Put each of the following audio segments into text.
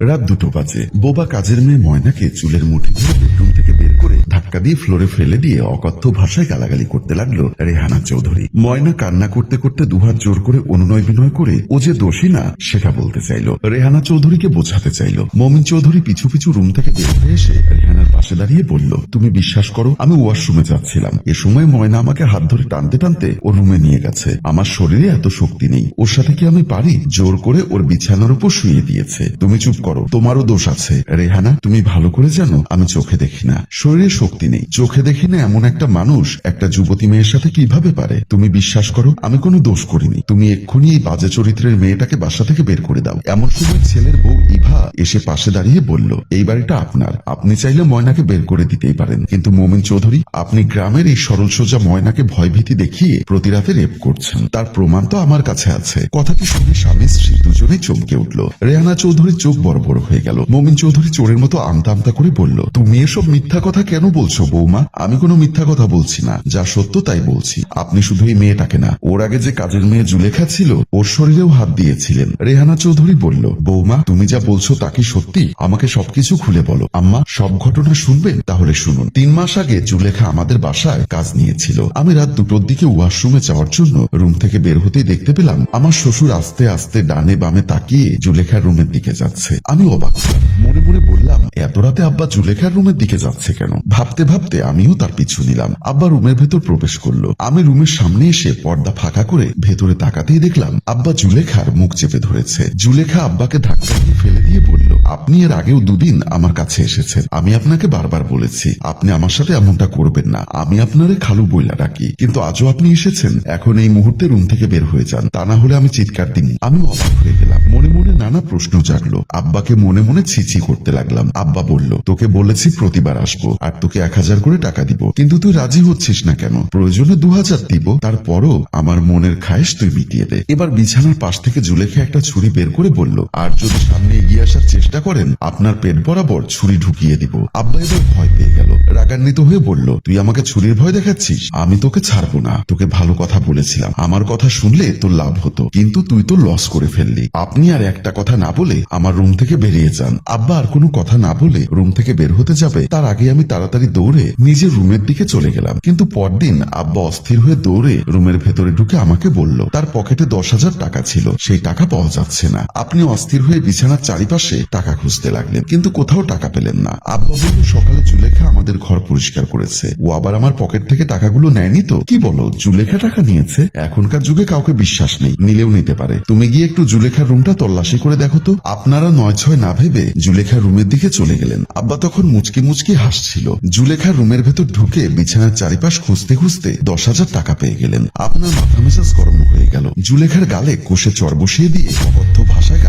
রাত দুটো বাজে। বোবা কাজের মেয়ে ময়নাকে চুলের মুঠি ধরে বেডরুম থেকে বের করে ধাক্কা দিয়ে ফ্লোরে ফেলে দিয়ে অকথ্য ভাষায় গালাগালি করতে লাগল রেহানা চৌধুরী। ময়না কান্না করতে করতে দুহাত জোর করে অনুনয় বিনয় করে ও যে দোষী না, সেটা বলতে চাইল। রেহানা চৌধুরীকে বোঝাতে চাইল। মমিন চৌধুরী পিছু পিছু রুম থেকে বের হয়ে এসে পাশে দাঁড়িয়ে বলল, তুমি বিশ্বাস করো, আমি ওয়াশরুমে যাচ্ছিলাম। এ সময় ময়না আমাকে হাত ধরে টানতে টানতে ওর রুমে নিয়ে গেছে। আমার শরীরে এত শক্তি নেই। ওর সাথে কি আমি পারি? জোর করে ওর বিছানার উপর শুয়ে দিয়েছে। তুমি চুপ করো, তোমারও দোষ আছে। রেহানা, তুমি ভালো করে জানো, আমি চোখে দেখি না। শরীরে শক্তি নেই। চোখে দেখি না এমন একটা মানুষ, একটা যুবতী মেয়ের সাথে কীভাবে পারে? তুমি বিশ্বাস করো, আমি কোনো দোষ করিনি। তুমি এক্ষুনি এই বাজে চরিত্রের মেয়েটাকে বাসা থেকে বের করে দাও। এমন সময় ছেলের বউ ইভা এসে পাশে দাঁড়িয়ে বলল, এই বাড়িটা আপনার। আপনি চাইলে ময়নাকে বের করে দিতেই পারেন। কিন্তু মোমিন চৌধুরী, আপনি গ্রামের এই সরল সোজা ময়নাকে ভয়ভীতি দেখিয়ে প্রতি রাতে রেপ করছেন। তার প্রমাণ তো আমার কাছে আছে। কথাটি শুনে স্বামী, স্ত্রী দুজনেই চমকে উঠল। রেহানা চৌধুরীর চোখ বড় বড় হয়ে গেল। মোমিন চৌধুরী চোরের মতো আমতা আমতা করে বলল, তুমি এসব মিথ্যা কথা কেন বলছো বৌমা? আমি কোনো মিথ্যা কথা বলছি না। যা সত্য তাই বলছি। আপনি শুধু এই মেয়েটাকে না, ওর আগে যে কাজের মেয়ে জুলেখা ছিল, ওর শরীরেও হাত দিয়েছিলেন। রেহানা চৌধুরী বলল, বৌমা, তুমি যা বলছো তা কি সত্যি? আমাকে সবকিছু খুলে বলো। আম্মা, সব ঘটনা শুনবেন? তাহলে শুনুন। তিন মাস আগে জুলেখা আমাদের বাসায় কাজ নিয়েছিল। আমি রাত দুটোর দিকে ওয়াশরুমে যাওয়ার জন্য রুম থেকে বের হতেই দেখতে পেলাম, আমার শ্বশুর আস্তে আস্তে ডানে বামে তাকিয়ে জুলেখার রুমের দিকে যাচ্ছে। আমি অবাক। মনে মনে বললাম, এত রাতে আব্বা জুলেখার রুমের দিকে যাচ্ছে কেন? ভাবতে ভাবতে আমিও তার পিছু নিলাম। আব্বা রুমের ভেতর প্রবেশ করল। আমি রুমের সামনে এসে পর্দা ফাঁকা করে ভেতরে তাকাতেই দেখলাম, আব্বা জুলেখার মুখ চেপে ধরেছে। জুলেখা আব্বাকে ধাক্কা দিয়ে ফেলে দিয়ে আপনি এর আগেও দুদিন আমার কাছে এসেছেন। আমি আপনাকে বারবার বলেছি, আপনি আমার সাথে এমনটা করবেন না। আমি আপনারে খালু বইলা ডাকি, কিন্তু আজও আপনি এসেছেন। এখন এই মুহূর্তে রুম থেকে বের হয়ে যান। তা না হলে আমি চিৎকার দিন আমি অবাক হয়ে গেলাম। মনে মনে নানা প্রশ্ন জাগলো। আব্বাকে মনে মনে ছিছি করতে লাগলাম। আব্বা বলল, তোকে বলেছি প্রতিবার আসব আর তোকে এক হাজার করে টাকা দিব। কিন্তু তুই রাজি হচ্ছিস না কেন? প্রয়োজনে দু হাজার দিব। তারপরও আমার মনের খায়েশ তুই মিটিয়ে দে। এবার বিছানার পাশ থেকে জুলেখে একটা ছুরি বের করে বলল, আর যদি সামনে এগিয়ে আসার চেষ্টা করেন, আপনার পেট বরাবর ছুরি ঢুকিয়ে দিব। আব্বা এবার ভয় পেয়ে গেল। রাগান্বিত হয়ে বলল, তুই আমাকে ছুরির ভয় দেখাচ্ছিস? আমি তোকে ছাড়বো না। তোকে ভালো কথা বলেছিলাম। আমার কথা শুনলে তোর লাভ হতো। কিন্তু তুই তো লস করে ফেললি। আপনি আর একটা কথা না বলে আমার রুম থেকে বেরিয়ে যান। আব্বা আর কোনো কথা না বলে রুম থেকে বের হতে যাবে। তার আগে আমি তাড়াতাড়ি দৌড়ে নিজের রুমের দিকে চলে গেলাম। কিন্তু পরদিন আব্বা অস্থির হয়ে দৌড়ে রুমের ভেতরে ঢুকে আমাকে বলল, তার পকেটে দশ হাজার টাকা ছিল। সেই টাকা পাওয়া যাচ্ছে না। আপনি অস্থির হয়ে বিছানার চারিপাশে টাকা খুঁজতে লাগলেন, কিন্তু কোথাও টাকা পেলেন না। আব্বা বলল, সকালে জুলেখা আমাদের ঘর পরিষ্কার করেছে। ও আবার আমার পকেট থেকে টাকাগুলো নেয়নি তো? কি বলো, জুলেখা টাকা নিয়েছে? এখনকার যুগে কাউকে বিশ্বাস নেই, নিলেও নিতে পারে। তুমি গিয়ে একটু জুলেখার রুমটা তল্লাশি করে দেখো তো। আপনারা নয় ছয় না ভেবে জুলেখার রুমের দিকে চলে গেলেন। আব্বা তখন মুচকি মুচকি হাসছিল। জুলেখার রুমের ভেতর ঢুকে বিছানার চারিপাশ খুঁজতে খুঁজতে দশ হাজার টাকা পেয়ে গেলেন। আপনার মাথা মেজাজ গরম হয়ে গেল। জুলেখার গালে কোষে চর বসিয়ে দিয়ে অকথ্য ভাষায়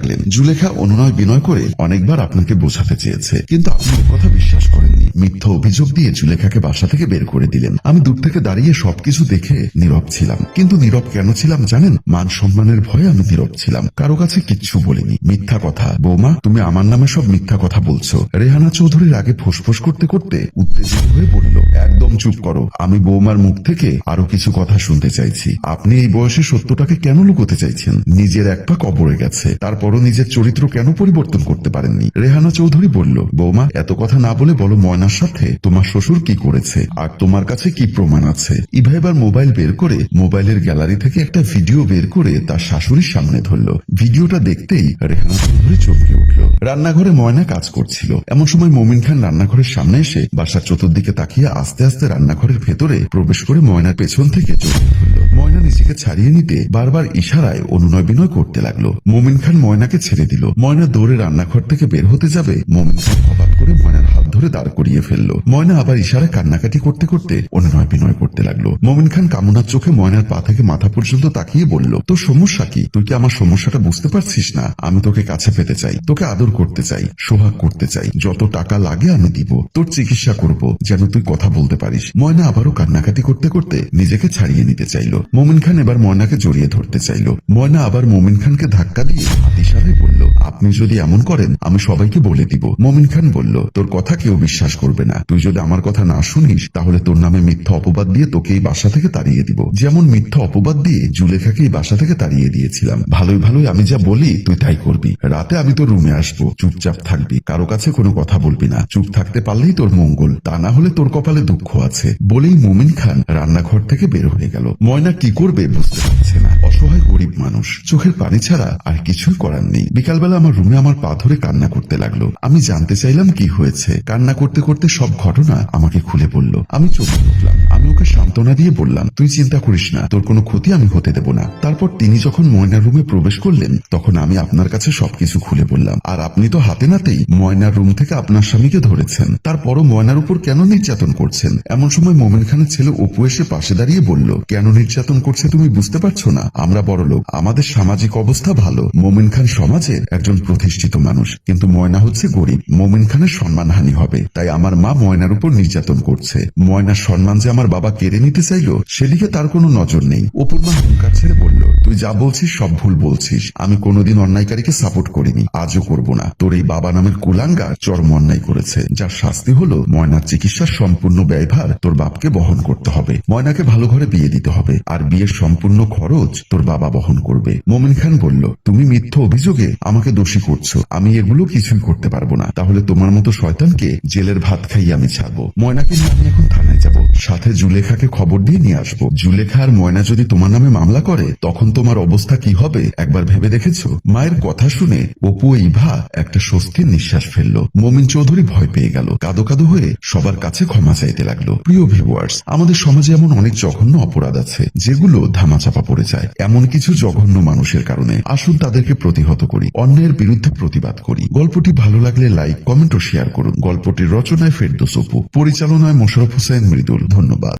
লাগলেন জুলেখা অনুনয় বিনয় করে অনেকবার আপনাকে বোঝাতে চেয়েছে। কিন্তু আপনি কথা বিশ্বাস করেননি। মিথ্যা অভিযোগ দিয়ে জুলেখাকে বাসা থেকে বের করে দিলেন। আমি দূর থেকে দাঁড়িয়ে সবকিছু দেখে নীরব ছিলাম। কিন্তু নীরব কেন ছিলাম জানেন? মান সম্মানের ভয়ে আমি নীরব ছিলাম। কারও কাছে কিচ্ছু বলিনি। মিথ্যা কথা। বৌমা, তুমি আমার নামে সব মিথ্যা কথা বলছো। রেহানা চৌধুরীর আগে ফোসফোস করতে করতে উত্তেজিত হয়ে বলল, একদম চুপ করো। আমি বৌমার মুখ থেকে আরও কিছু কথা শুনতে চাইছি। আপনি এই বয়সে সত্যটাকে কেন লুকোতে চাইছেন? নিজের এক পা কবরে গেছে। তারপরও নিজের চরিত্র কেন পরিবর্তন করতে পারেননি? রেহানা চৌধুরী বলল, বৌমা, এত কথা না বলে বলো ময়নার সাথে। তোমার শ্বশুর কি করেছে? আর তোমার কাছে কি প্রমাণ আছে? ইভা এবার মোবাইল বের করে মোবাইলের গ্যালারি থেকে একটা ভিডিও বের করে তার শাশুড়ির সামনে ধরলো। ভিডিওটা দেখতেই রেহানা চৌধুরী চমকে উঠল। রান্নাঘরে ময়না কাজ করছিল। এমন সময় মমিন খান রান্নাঘরের সামনে এসে বাসার চতুর্দিকে তাকিয়ে আস্তে আস্তে রান্নাঘরের ভেতরে প্রবেশ করে ময়নার পেছন থেকে জড়িয়ে ধরল। ময়না নিজেকে ছাড়িয়ে নিতে বারবার ইশারায় অনুনয় বিনয় করতে লাগল। মমিন খান ময়নাকে ছেড়ে দিল। ময়না দৌড়ে রান্নাঘর থেকে বের হতে যাবে মমিন অবাক ধরে দাঁড় করিয়ে ফেলল। ময়না আবার ইশারায় কান্নাকাটি করতে করতে অনুনয় বিনয় করতে লাগল। মমিন খান কামনার চোখে ময়নার পা থেকে মাথা পর্যন্ত তাকিয়ে বলল, তোর সমস্যা কি? তুই কি আমার সমস্যাটা বুঝতে পারছিস না? আমি তোকে কাছে পেতে চাই, তোকে আদর করতে চাই, সোহাগ করতে চাই। যত টাকা লাগে আমি দিব, তোর চিকিৎসা করব, যেন তুই কথা বলতে পারিস। ময়না আবারও কান্নাকাটি করতে করতে নিজেকে ছাড়িয়ে নিতে চাইলো। মোমিন খান এবার ময়নাকে জড়িয়ে ধরতে চাইলো। ময়না আবার মোমিন খানকে ধাক্কা দিয়ে হাত ইশারায় বলল, আপনি যদি এমন করেন, আমি সবাইকে বলে দিব। মমিন খান বলল, তোর কথা কেউ বিশ্বাস করবে না। তুই যদি আমার কথা না শুনিস, তাহলে তোর নামে মিথ্যা অপবাদ দিয়ে তোকে এই বাসা থেকে তাড়িয়ে দিব। যেমন মিথ্যা অপবাদ দিয়ে জুলেখাকে এই বাসা থেকে তাড়িয়ে দিয়েছিলাম। ভালোই ভালোই আমি যা বলি, তুই তাই করবি। রাতে আমি তোর রুমে আসব, চুপচাপ থাকবি। কারও কাছে কোনো কথা বলবি না। চুপ থাকতে পারলেই তোর মঙ্গল, তা না হলে তোর কপালে দুঃখ আছে। বলেই মুমিন খান রান্নাঘর থেকে বের হয়ে গেল। ময়না কি করবে বুঝতে অসহায় গরিব মানুষ। চোখের পানি ছাড়া আর কিছুই করার নেই। বিকালবেলা আমার রুমে আমার পা ধরে কান্না করতে লাগল। আমি জানতে চাইলাম কি হয়েছে। কান্না করতে করতে সব ঘটনা আমাকে খুলে বলল। আমি চোখে উঠলাম। আমি সান্ত্বনা দিয়ে বললাম, তুই চিন্তা করিস না, তোর কোনো ক্ষতি আমি হতে দেব না। তারপর তিনি যখন ময়নার রুমে প্রবেশ করলেন, তখন আমি আপনার কাছে সবকিছু খুলে বললাম, আর আপনি তো হাতে নাতেই ময়নার রুম থেকে আপনার স্বামীকে ধরেছেন। তারপরও ময়নার উপর কেন নির্যাতন করছেন? এমন সময় মোমেন খানের ছেলে অপু এসে পাশে দাঁড়িয়ে বলল, কেন নির্যাতন করছে তুমি বুঝতে পারছ না? আমরা বড় লোক, আমাদের সামাজিক অবস্থা ভালো। মোমেন খান সমাজের একজন প্রতিষ্ঠিত মানুষ, কিন্তু ময়না হচ্ছে গরিব। মোমেন খানের সম্মানহানি হবে। তাই আমার মা ময়নার উপর নির্যাতন করছে। ময়নার সম্মান যে আমার বাবা কেড়ে নিতে চাইলো সেদিকে তার কোনো নজর নেই। অপুর মা হুঙ্কার ছেড়ে বলল, তুই যা বলছিস সব ভুল বলছিস। আমি কোনোদিন অন্যায়কারীকে সাপোর্ট করিনি। আজও করব না। তোর এই বাবা নামের কুলাঙ্গার চরম অন্যায় করেছে। যার শাস্তি হলো ময়নার চিকিৎসার সম্পূর্ণ ব্যয়ভার তোর বাপকে বহন করতে হবে। ময়নাকে ভালো ঘরে বিয়ে দিতে হবে। আর বিয়ের সম্পূর্ণ খরচ তোর বাবা বহন করবে। মোমিন খান বলল, তুমি মিথ্য অভিযোগে আমাকে দোষী করছ। আমি এগুলো কিছুই করতে পারব না। তাহলে তোমার মতো শয়তানকে জেলের ভাত খাইয়ে আমি ছাড়বো। ময়নাকে নিয়ে আমি এখন থানায় যাব। সাথে জুলেখাকে খবর দিয়ে নিয়ে আসব। জুলেখা আর ময়না যদি তোমার নামে মামলা করে, তখন তোমার অবস্থা কি হবে? একবার ভেবে দেখেছ? মায়ের কথা শুনে অপু ইভা একটা স্বস্তির নিঃশ্বাস ফেলল। মমিন চৌধুরী ভয় পেয়ে গেল। কাদো কাদো হয়ে সবার কাছে ক্ষমা চাইতে লাগল। প্রিয় ভিউয়ার্স আমাদের সমাজে এমন অনেক জঘন্য অপরাধ আছে, যেগুলো ধামাচাপা পড়ে যায়। এমন কিছু জঘন্য মানুষের কারণে আসুন তাদেরকে প্রতিহত করি, অন্যের বিরুদ্ধে প্রতিবাদ করি। গল্পটি ভালো লাগলে লাইক, কমেন্ট ও শেয়ার করুন। গল্পটির রচনায় ফেরদোস অপু, পরিচালনায় মোশারফ হোসেন মৃদুল। ধন্যবাদ।